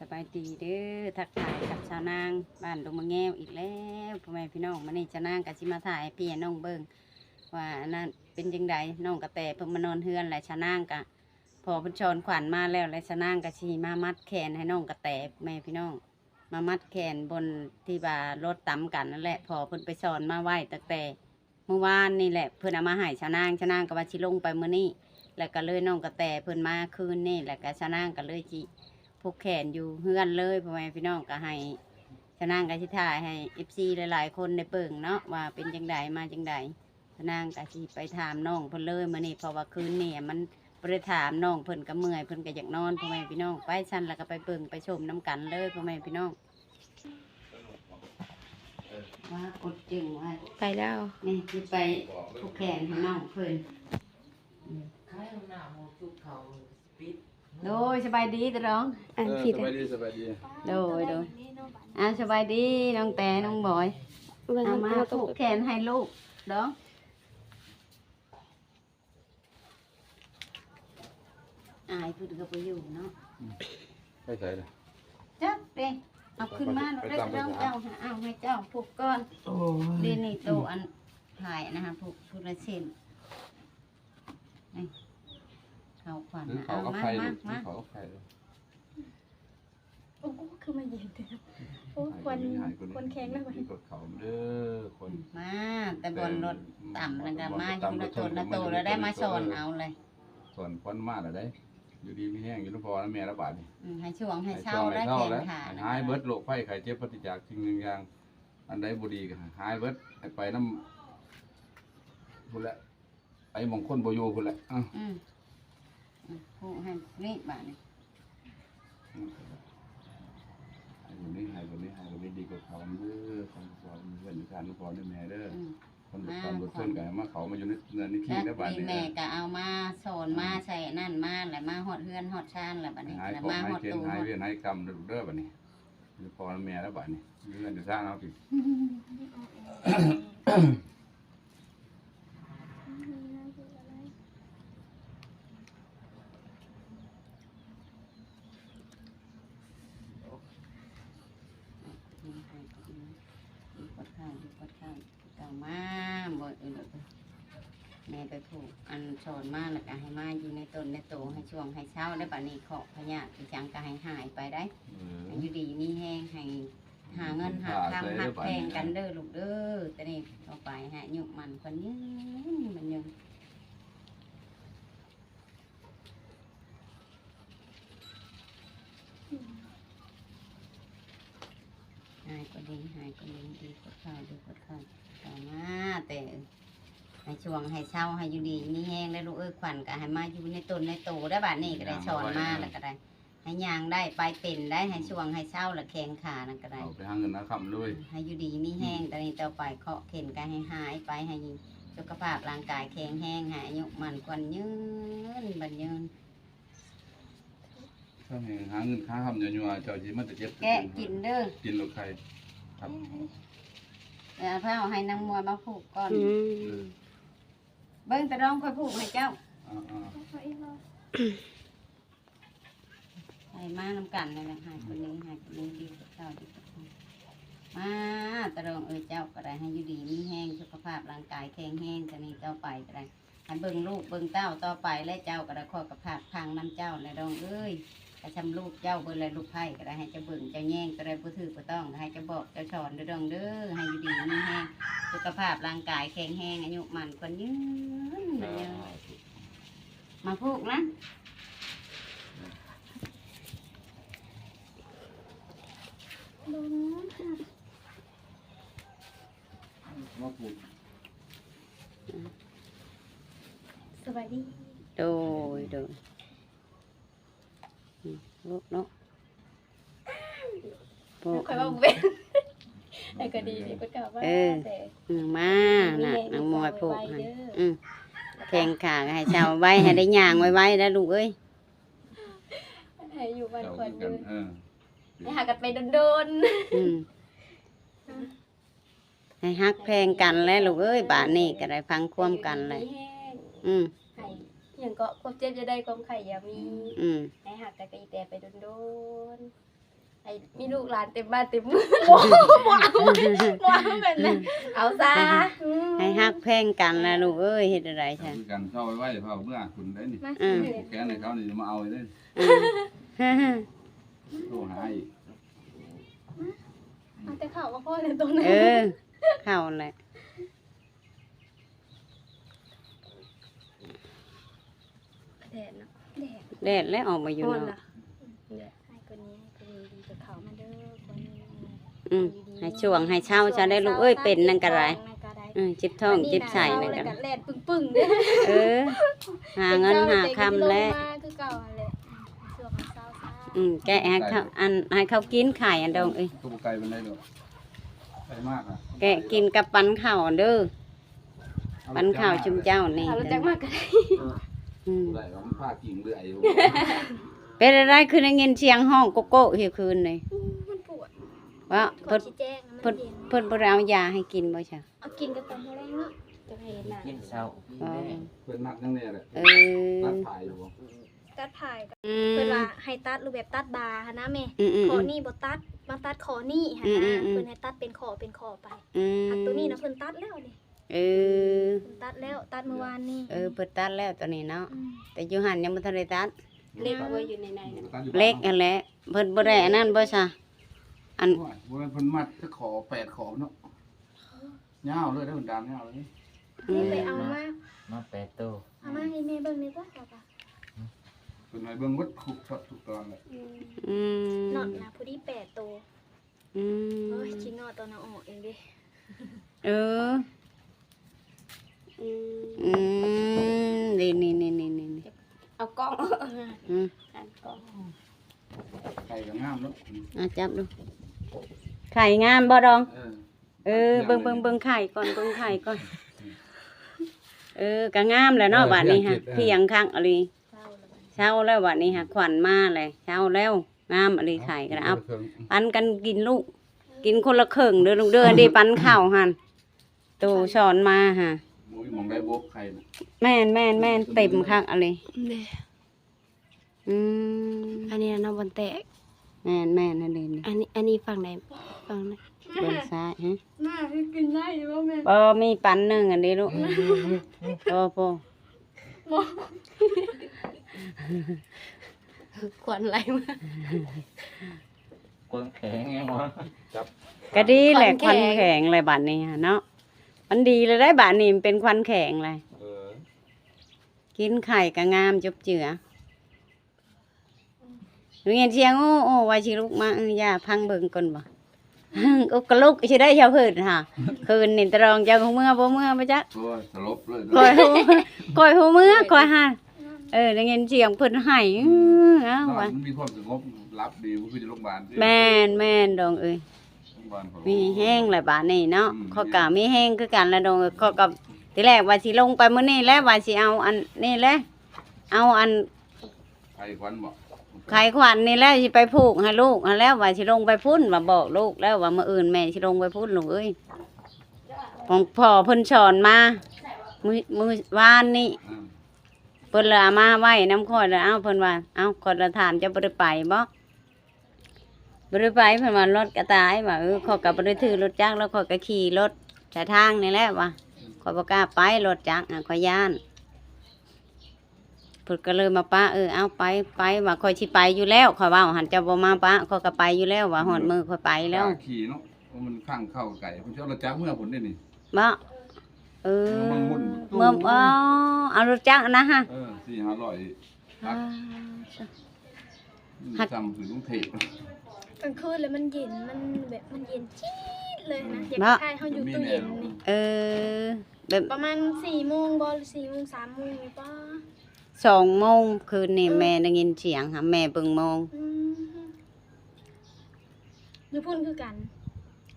สบายดีเด้อทักทายกับชาวนางบ้านดงมะแง้วอีกแล้วพ่อแม่พี่น้องมานี่ชาวนางกับชิมาถ่ายให้พี่น้องเบิงว่านั่นเป็นจังไดน้องกระแตเพิ่งมานอนเฮือนแหละชาวนางกะพอเพิ่นชนขวัญมาแล้วและชาวนางกะชีมามัดแขนให้น้องกระแตแม่พี่น้อง มามัดแขนบนที่ว่ารถตํกันนั่นแหละพอพิ่นไปสอนมาไหวตั้งแต่เมื่อวานนี่แหละเพิ่อนเอามาให้ชาวนางชาวนางก็ว่าสิลงไปเมื้อนี้แล้วก็เลยน้องกระแตเพิ่นมาคืนนี่แล้วก็ชาวนางก็เลยจิ ผูกแขนอยู่เฮือนเลยพ่อแม่พี่น้องก็ให้ชาวนางก็สิถ่ายให้ FC หลายๆ คนได้เบิ่งเนาะว่าเป็นจังไดมาจังไดชาวนางก็สิไปถามน้องเพิ่นเลยมื้อนี้เพราะว่าคืนนี้มันได้ถามน้องเพิ่นก็เมื่อยเพิ่นก็อยากนอนพ่อแม่พี่น้องไปชั้นแล้วก็ไปเบิ่งไปชมน้กันเลยพ่อแม่พี่น้องว่ากดจึงว่าไปแล้วนี่สิไปผูกแขนให้น้องเพิ่นขายเอาห น้าหมูจุกเขาปิดโดยสบายดีตะร้องอันเออผิดสบายดีสบายดีโดยโดยอ่าสบายดีน้องแต่น้องบอยมันเอามามาตผูกกแขนให้ลูกเด้ออายพูดกับไปอยู่เนาะไปใส่เลยจับเด้เอาขึ้นมาเราได้เจ้าเจ้าหาเอาให้เจ้าผูกก่อนโอ้เดนี่โตอันถ่ายนะคะผูกผูกละเส้นนี่ เขาขวัญหรือนะเขาเอาก็มาไข่มาลูกหรือมาเขาก็ไข่ลูกโอ้คือมาเย็นเด้อโอ้ควันหายคนควันแข็งแล้วมีกดเขาเด้อคนมาแต่บนรถต่ำแล้วก็มาอยู่ละโตละโตแล้วได้มาสอนเอาเลยส่วนควันมากอะไรอยู่ดีไม่แห้งอยู่น้ำพอแล้วแม่ระบาดนี่ อืมให้ช่วงให้ให้เช่าช่องได้ให้เช่าแข่งแล้วขาหายเบิดโรคไข้ไข้เจ็บปฏิจากสิ่งหนึ่งอย่าง อันใดบุดีก็หายเบิดให้ไปน้ำพุ่นแหละไอ้หมองคนโบโยพุ่นแหละอะอืม อืมผู้ให้นี่บาทนี่ให้คนนี้ให้คนนี้ให้คนนี้ดีกว่าเขาเด้อคนสอนเพื่อนอยู่ทานลูกพอด้วยแม่เด้ออืมคนบดตามบดเพื่อนกันมาเขามาอยู่ในเงินในที่แล้วได้บาดนี้แม่ก็เอามาสอนมาใส่นั่นมาแล้วมาหอดเฮือนหอดชานแล้วบัดนี้หายแล้วของมาหายอดเกณตูฑ์หายอดเวียนหายกรรมเด้อเด้อบัดนี้อยู่พอแม่แล้วบัดนี้เงินจะสร้างเอาพี่อืมให้อืมดูกดข้างดูกดข้างเก่ามาบ่เออ แม่ไปผูกอันสอนมาแล้วก็ให้มาอยู่ในต้นในโตให้ช่วงให้เช้าได้บัดนี้ขอพญาติจังก็ให้หายไปได้เออให้อยู่ดีมีแห้งให้หาเงินหาคำหักแพงกันเด้อลูกเด้อแต่นี่ต่อไปฮะยุกมันคนยืนมันยังหายก็ดีหายก็ดีดีกดข้าวดีกดข้าวต่อมาแต่ ให้ช่วงให้เช้าให้อยู่ดีมีแห้งแล้วลูกเอ้ยขวัญก็ให้มาอยู่ในต้นในโตได้บาดนี้ก็ได้สอนมาแล้วก็ได้ ให้ยางได้ไปเป็นได้ให้ช่วงให้เช้าและแข็งขานั่นก็ได้เอาไปหาเงินหาคำเลยให้อยู่ดีมีแห้งแต่นี้ต่อไปเคาะเข็นกันให้หายไปให้สุขภาพร่างกายแข็งแห้งหายอายุมันควันยืนบันยืนถ้าให้หาเงินค้าคำยัวๆเจ้าจีมันจะเจ็บแกะกินเด้อกินลูกไข่ครับเดี๋ยวพาเอาให้นางมวยมาผูกก่อนอืม เบิ้งแต่ร้องค่อยผูกให้เจ้าอ่าให้มาน้ำกันเลยนะให้คนนี้ให้คนนี้ดีกว่าเจ้าดีกว่าเจ้ามาตะรองเออเจ้าก็ได้ให้อยู่ดีมีแห้งสุขภาพร่างกายแข็งแห้งแต่นี้ต่อไปก็ได้ให้เบิ่งลูกเบิ่งเต้าต่อไปและเจ้าก็ได้ขอกับภาคทางน้ำเจ้าและรองเอ้ยก ระชำลูกเจ้าเบิ่งและลูกไผ่ก็ได้ให้เจ้าเบิ่งเจ้าแย่งก็ได้ผู้ถือผู้ต้องก็ให้เจ้าบอกเจ้าสอนเด้อดองเด้อให้อยู่ดีมีแห้งสุขภาพร่างกายแข็งแรงอายุมันคนยืนมันยืนมาพูกนะมาปลูกสบายดีโดยโดย ลูกเนาะพูกคอยว่าเว้นแต่ก็ดีดีก็กล่าวว่าเออแต่อืมมาน่ะนางมวยพูกให้อืมแข่งขาให้เจ้าไว้ให้ได้ย่างไว้ไว้แล้วลูกเอ้ยให้อยู่บ้านเจ้าควันอกัยู่นเออให้หากันไปโดนอืมให้ฮักแพงกันแล้วลูกเอ้ยบาดนี้ก็ได้พังๆความกันเลยให้แห้งอืมให้ อย่างก็ความเจ็บจะได้ความไข่อย่ามีอืมให้หักกันก็อีแต่ไปโดนให้มีลูกหลานเต็มบ้านเต็มเมืองบ่บ่เอาบ่เอาแบบนั้นเอาซะอืมให้ฮักแพงกันนะลูกเอ้ยเฮ็ดอะไรใช่คือกันเข้าไว้ไว้เผาเมื่อคุณได้นี่มาอืมแกนให้เขานี่มาเอาได้อืมโทรหาอีกเอาแต่ข่าวว่าพ่อเลยตรงนั้นเออเข้าแหละ ดดเนาะแดดแดดแล้วออกมาอยู่โอนเนาะล่ะให้คนนี้ให้คนนี้ดีกับเขามาเด้อคนนี้อืมให้ช่วงให้เช่าจะได้ลูกเอ้ยเป็นนั่นก็ได้นั่นก็ได้อืมจิบท้องจิบใส่นั่นก็กัได้นแลดปึ้งๆเด้อเออหาเงินหาคำแล้วมาคือเก่าหั่นแหละช่วงเช้าๆอืมแกะให้เขาอันให้เขากินไข่อันดองเอ้ยตัวไกลมันได้ดอกไกลมากอะแกะกินกับปันข้าวเด้อปันข้าวชุมเจ้านี่เอารู้จักมากก็ได้ อืมได้ว่ามันพากิ่งเรื่อยอยู่ เป็นอะไรคือได้ยินเสียงห้องโกโก้เฮียคืนเลยอู้มันปวดว่าขอเพิ่นชี้แจงนะเพิ่มันนเย็นเพิ่นบ่ได้เอายาให้กินบ่ใช่เอากินกับตอนแรกเนาะจะให้เห็นหน้ากินเช้าอ๋อเพื่อนนักยังเนี่ยแหละเอตัอดถ่ายอยู่บ่ตัดถ่ายกับอืเพิ่นมว่าให้ตัดรูปแบบตัดบาร์หั้นนะแม่อืมอืมขอนี่บ่ตัดมาตัดขอนี่หั่นอืมอืนะมอืม เพิ่นให้ตัดเป็นขอเป็นขอไปอืมอันตัวนี้นะเพิ่นตัดแล้วนี่ เออเพิ่นตัดแล้วตัดเมื่อวานนี่เออเปิดตัดแล้วตัวนี้เนาะ มแต่อยู่หันยังบ่ทันได้ตัด เล็กเอาไว้อยู่ในในนะตัดอยู่เล็กอันแหละเพิ่นบ่ได้อันนั้นบ่ซะอันโอ้ยบ่แม่นเพิ่นมัดจะขอแปดขอเนาะยาวเลยได้เหมือนดามยาวเลยนี่ไปเอามามาแปดโตวเอามาให้แม่เบิ่งดีกว่าป่ะป่ะเพิ่นให้เบิ่งวัดขุกช็อตทุกตอนเลยอืมอืมนอดนะผู้ที่แปดตัวอืมโอ้ยชิ้นนอดตัวน่ะออกเองดิเออ อืมอืมนี่นี่นี่นี่นี่นี่เอากล้องอืมหันกล้องไก่ก็งามเนาะอะจับดู ไข่งามบ่ดอง เออเออเบิ่งเบิ่งเบิ่งไข่ก่อนเบิ่งไข่ก่อน เออก็งามแหล้วเนาะบัดนี้ฮะเพียงข้างอะไรเศร้าแล้วบัดนี้เช้าแล้วบัดนี้ฮะขวัญมาเลยเช้าแล้วงามอะไรไข่ก็ได้เอาปันกันกินลูก กินคนละครึ่งเด้อลูกเด้ออันนี้ปันข้าวหั่นตูสอนมาฮะ มุ้ยมองได้บกไข่น่ะแม่นแม่นแม่นเต็มคักอะไรเด้อืมอันนี้น้องบอลแตก แม่นแม่นนั่นเองอันนี้อันนี้ฝั่งไหนฝั่งไหนเบิ่งซ้ายฮะน่ากินได้อยู่บ่แม่บ่มีปันหนึ่งอันนี้ลูกโอ้โหขวัญไหลมากวางแข็งยังวะก็ดีแหละคควัวันนแข็งแข็งเลยบัดนี้ฮะเนาะ มันดีเลยได้บัดนี้มันเป็นควันแข็งเลย เออกินไข่ก็งามจบเจือหนูเห็นเสียงโอ้โอ้ว่าสิลุกมาเออย่าพังเบิ่งก่อนบ่ อุกกะลุกสิได้เช้าเพิ่นค่ะคืนนี่ตรองเจ้าของเมื่อบ่เมื่อบ่จักโอ้ยสลบเลยคอยหูคอยหูเมื่อคอยหาเออได้ยินเสียงเพิ่นให้อื้อเอ้านอนว่ะมันมีความสงบรับดีบ่คือจะโรงพยาบาลแม่นแม่นดองเอ้ย มีแห้งหลายบาทนี่เนาะอืมเขากะมีแห้งคือกันแล้วดองเขากับทีแรกว่าสิลงไปมื้อนี้แล้วว่าสิเอาอันนี่แหละเอาอันไข่ควันบ่ไขขวัญนี่แหละสิไปผูกให้ลูกหั้นแล้วว่าสิลงไปพุ่นว่าบอกลูกแล้วว่ามื้ออื่นแม่สิลงไปพุ่นลูกเอ้ยของพ่อเพิ่นสอนมามื้อมื้อวานนี่อืมเพิ่นเลยเอามาไว้น้ำข้อยแล้วเอ้าเพิ่นว่าเอ้าคนละถามจะบ่ได้ไปบ่ บ่ได้ไปเพิ่นว่ารถกระตายว่าเออขอยก็บ่ได้ถือรถจักรแล้วขอยก็ขี่รถสายทางนี่แหละว่าขอยบ่กล้าไปรถจักรอะขอยย่านเพิ่นก็เลยมาป้าเออเอาไปไปว่าขอยสิไปอยู่แล้วขอยว่าหันจะบ่มาป้าขอยก็ไปอยู่แล้วว่าฮอดมือขอยไปแล้วกาขี่เนาะเพราะมันข้างเข้าไก่ผมชอบเราจักเมื่อผลนี่นี่บ่เออมันหมุนเมื่ออ๋อเอารถจักรนะฮะเออสี่ห้าร้อยอ่าจำถึงต้องเทป กลางคืนเลยมันเย็นมันแบบมันเย็นจี๊ดเลยนะอยากเนาะทายเขาอยู่ตู้เย็นนี่เออแบบประมาณสี่โมงบอลสี่โมงสามโมงนี่ป้าสองโมงคืนนี่แม่ได้ยินเสียงค่ะแม่เบิ่งโมงอืมอยู่พุ่นคือกัน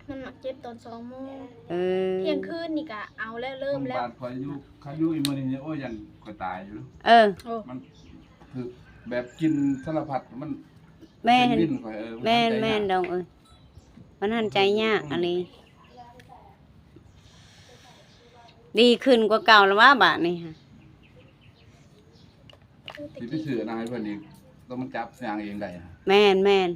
มันมาเจ็บตอนสองโมงเออเที่ยงคืนนี่กะเอาแล้วเริ่มแล้วบาดคอยอยู่คอยอยู่อีมื้อนี้โอ้ยยังคอยตายอยู่เออโอ้มันคือแบบกินสารพัดมัน แม่เห็นป็วิ่นข่อยเออแม่นทำใจแม่นยากดองเอ้ยมันหันใจยากอะไรดีขึ้นกว่าเก่าแล้วว่าบาทนี่ค่ะสิไปซื้อนะให้เพิ่นอีกต้องมันจับอย่างเองได้อะแม่นแม่น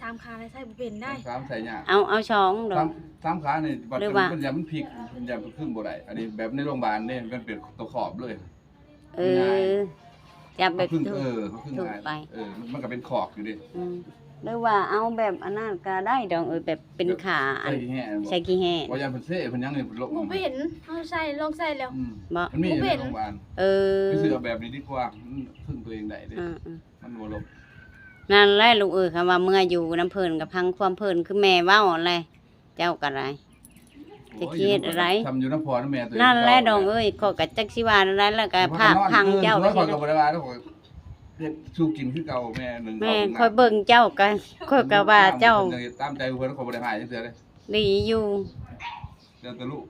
สามขาเลยใส่บ่เป็นได้ สามใส่ยากเอาเอาช้องดอสามก สามขานี่บัดหรือเป็นว่า มันยามันพลิกมันยามันขึ้นบ่ได้อันนี้แบบในโรงพยาบาลเนี่ยมันเป็นตัวขอบเลย เออ จับแบบเขาพึ่งถูก เออเขาพึ่งถูกง่ายไป เออมันมันก็เป็นขอบอยู่ดิอืมหรือว่าเอาแบบอันนั้นก็ได้ดอกเออแบบเป็นขาอัใส่นแห่บ่ใส่กี่แห่ ว่ายาเพิ่นเซ่เพิ่นยังนี่เพิ่นลบบ่เป็นเอาใส่ลองใส่แล้ว อืมบ่ มันมีอยู่ในโรงพยาบาลเออไปซื้อเอาแบบนี้ดีกว่ามันพึ่งตัวเองได้เด้อ่าอ่ามันบ่ลบนั่นแหละลูกเอ้ยคำว่าเมื่ออยู่น้ำเพลินกับพังความเพลินคือแม่เว้าอะไรเจ้ากันไร จะเครียดอะไร ทำอยู่น้ำพอน้ำแม่ตัวเองนั่นแหละดองเอ้ยขอกับจักสิวานั่นแหละแล้วก็ภาพพังเจ้าไปไปคเฮ็อยดกับบริวารแล้วก็เฮ็ดสู้กินคือเก่าแม่หนึ่งแม่คอยเบิ่งเจ้ากันคอยก็ว่าเจ้าตามใจเพิ่นเขาบ่ได้หายจังซี่เลยดีอยู่เจ้าแตะลูก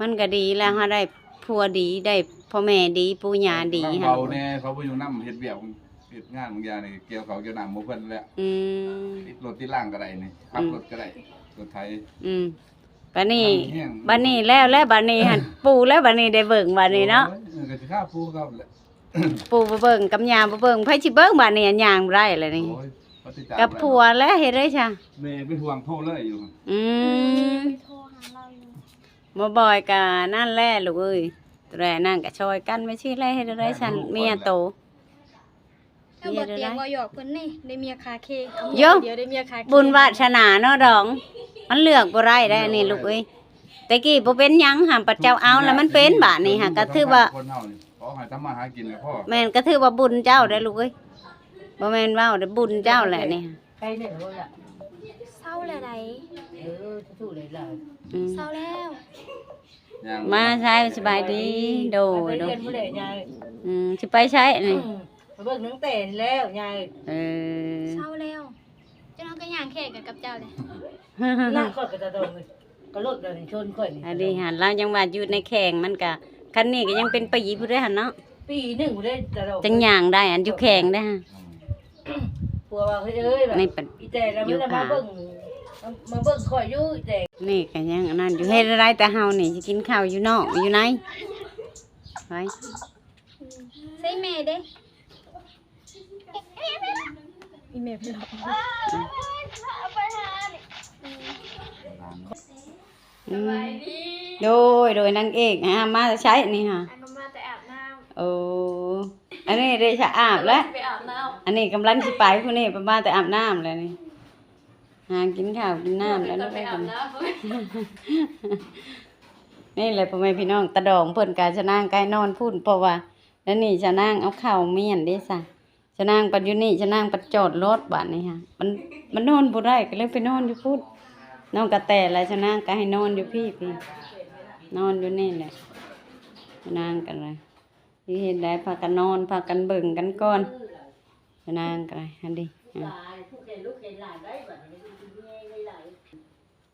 มันก็ดีแล้วฮะได้ผัวดีได้พ่อแม่ดีปู่ย่าดีบางฮะเบาแน่เขาบ่อยู่นำเฮ็ดเวียกเฮ็ดงานบางอย่างนี่เกี่ยวเขาเกี่ยวน้ำบ่เพิ่นแล้วอืมติดรถติดล่างก็ได้นี่ขับรถก็ได้รถไทยอืม บัดนี้แห้ง บัดนี้แล้วแล้วบัดนี้หั่นปู่แล้วบัดนี้ได้เบิ่งบัดนี้เนาะโอ้ยก็สิฆ่าปูเขาแหละปู่บ่เบิ่งกับย่าบ่เบิ่งไผสิเบิ่งบัดนี้อันย่างบ่ได้เลยนี่โอ้ยปฏิจจากับผัวแล้วเฮ็ดได้จ้ะแม่เป็นห่วงโทรเลยอยู่อืมไปโทรหาเราอยู่บ่บ่อยกะนั่นแหละลูกเอ้ยตัวแรนั่นก็ช่วยกันไม่ใช่ไรเฮ็ดได้ฉันเมียโตแล้วบ่เตียงบ่หยอกเพิ่นนี่ได้เมียคาเคเอาโย่เมียเดียวได้เมียคาเคบุญวาสนาเนาะดอง มันเลือกบ่ได้ได้อันนี่ลูกเอ้ยแต่กี้บ่เป็นหยังหามปัดเจ้าเอาแล้วมันเป็นบาดนี้ฮะก็ถือว่าคนเฮานี่ขอให้ทำมาหากินกับพ่อแม่นก็ถือว่าบุญเจ้าได้ลูกเอ้ยบ่แม่นเว้าได้บุญเจ้าแหละนี่ใครเนี่ยรู้ละเศร้าแล้วไดเออสู้เลยล่ะอืมเศร้าแล้วย่างมาใช้สบายดีโดไปโดเรียนผู้ใดยายอืมสิไปใช้นี่ไปเบิ่งหนังแต่แล้วยาย เออ เศร้าแล้วเจ้าน้องก็ย่างแข่กันกับเจ้าเลย นั่งก็กระโดดก็รถเดินชนค่อยนี่อันนี้หันเรายังว่าอยู่ในแข่งมันก็คันนี้ก็ยังเป็นปีผู้ได้หันเนาะปีหนึงบ่ได้กระโดดจังย่างได้อันอยู่แข่งได้ฮะปัวว่าเฮ้ยเอ้ยแบบในปัดอีแต่แล้วมันน่ะมาเบิ่งมาเบิ่งข่อยอยู่อีแต่นี่ก็ยังอันนั้นอยู่เฮ็ดอะไรแต่เฮานี่สิกินข้าวอยู่นอกอยู่ไหนไปใส่แม่เด้มีแม่พี่หรอ อืมโดยโดยนางเอกฮะมาใช้นี่ฮะอันมาแต่อาบน้โอ้อันนี้ได้ชะอาบแล้วำไปอาบน้อันนี้กำลังสิไปผู้นี้ประมาณแต่อาบน้ำแล้วนี่หากินข้าวกินน้ำแล้วนี่ไปกันนี่แหละพ่อแม่พี่น้องตะดองเพิ่นกาชะนางใกล้นอนพุ่นเพราะว่าแล้วนี่ชะนางเอาข้าวเมียนเด้ซะชะนางปัดอยู่นี่ชะนางปัดจอดรถบัดนี่ฮะมันมันนอนบ่ได้ก็เลยไปนอนอยู่พุ่น น้องกระแตแล้วชะนางก็ให้นอนอยู่พี่พี่ นอนอยู่นี่แหละชะนางกันเลยที่เห็นได้พากันนอนพากันเบิ่งกันก่อนชะนางกันเลยอันดีอะ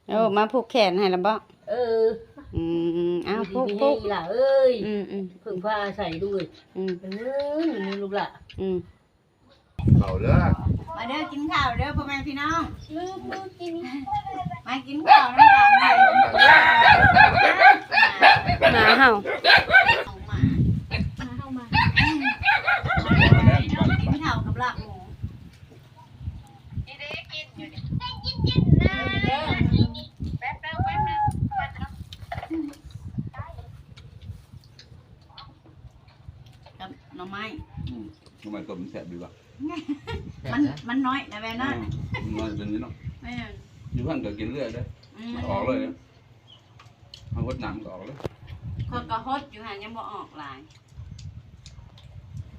โอ้มาผูกแขนให้และบ่เออ อืมอ้าวผูผูกกผูผูกกล่ะเอ้ยอืมอืมเพิ่งพาใส่ด้วย อืมมันนึงนี่ลูกล่ะอืมเขาเด้อ มาเด้อกินข้าวเด้อพ่อแม่พี่น้องำลูกลูกกินมากินข้าวน้ำกันเลยหมาเห่ามาเข้ามากินข้าวกับลาบหมูกับหน่อไม้อืมทำไมตัวมันแสบดีวะ มันมันน้อยนะแม่น้อยอืมมันเป็นนี้เนาะแม่นอยู่ข้างก็กินเรื่อยเด้ออืมมันออกเลยนะมันวดน้ำก็ออกเลยคนก็ฮดอยู่ห่างยังบ่ออกหลาย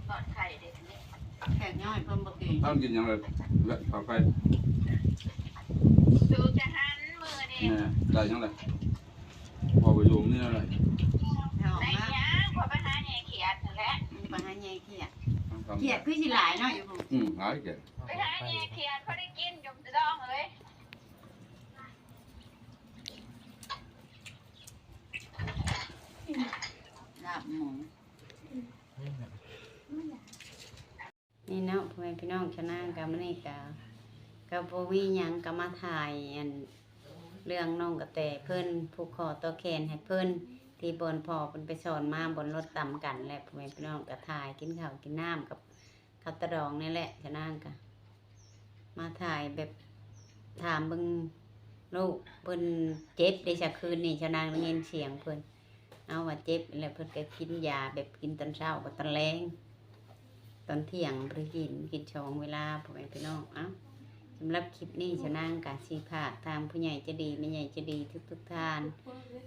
กอดไข่เด็กนี่แข็งย่อยเพิ่มบ่เก่งต้องกินยังไงแวะเข้าไปดูจะหันมือนี่เนี่ยได้ยังไงพอไปอยู่นี่อะไรให้ออกในมายาพอไปหาแหน่เขียดนั่นแหละอืมไปหาแยงเขียด ทำเขียดคือสิหลายเนาะอยู่พุ่นอืมหายแก่ไปหาแหน่เขียดเขาได้กินจมจะดองเลยลาบหมูนี่เนาะพ่อแม่พี่น้องชนะกับมื้อนี้ก็ก็บ่มีหยังก็มาถ่ายอันเรื่องน้องกระแตเพิ่นผูกคอตัวแขนให้เพิ่น ที่บนพอเพิ่นไปสอนมาบนรถต่ำกันแหละพ่อแม่พี่น้องก็ถ่ายกินข้าวกินน้ำกับข้าวตะดองนี่แหละชนะก็มาถ่ายแบบถามเบิ่งลูกเพิ่นเจ็บได้จากคืนนี่ชะนางได้ยินเสียงเพิ่นเอาว่าเจ็บแล้วเพิ่นก็กินยาแบบกินตอนเช้ากับตอนแลงตอนเที่ยงบ่ได้กินกินชองเวลาพ่อแม่พี่น้องเอ้าำหรับคลิปนี้ชนางกะสิพากทางผู้ใหญ่จะดีแม่ใหญ่จะดีทุกๆท่าน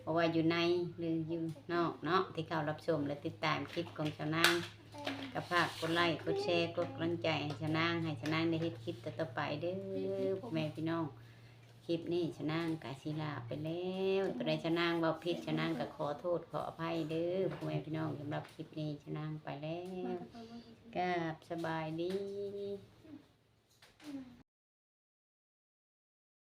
เพราะว่าอยู่ในหรืออยู่นอกเนาะที่เขารับชมและติดตามคลิปของชาวนางก็ฝากกดไลค์กดแชร์กดกำลังใจให้ชาวนาให้ชาวนางได้เฮ็ดคลิปต่อไปเด้อพ่อแม่พี่น้องคลิปนี้ชาวนากาศิลาไปแล้วตัวใดชาวนาเบาผิดชาวนางก็ขอโทษขออภัยเด้อพ่อแม่พี่น้องสำหรับคลิปนี้ชาวนาไปแล้วกับสบายดี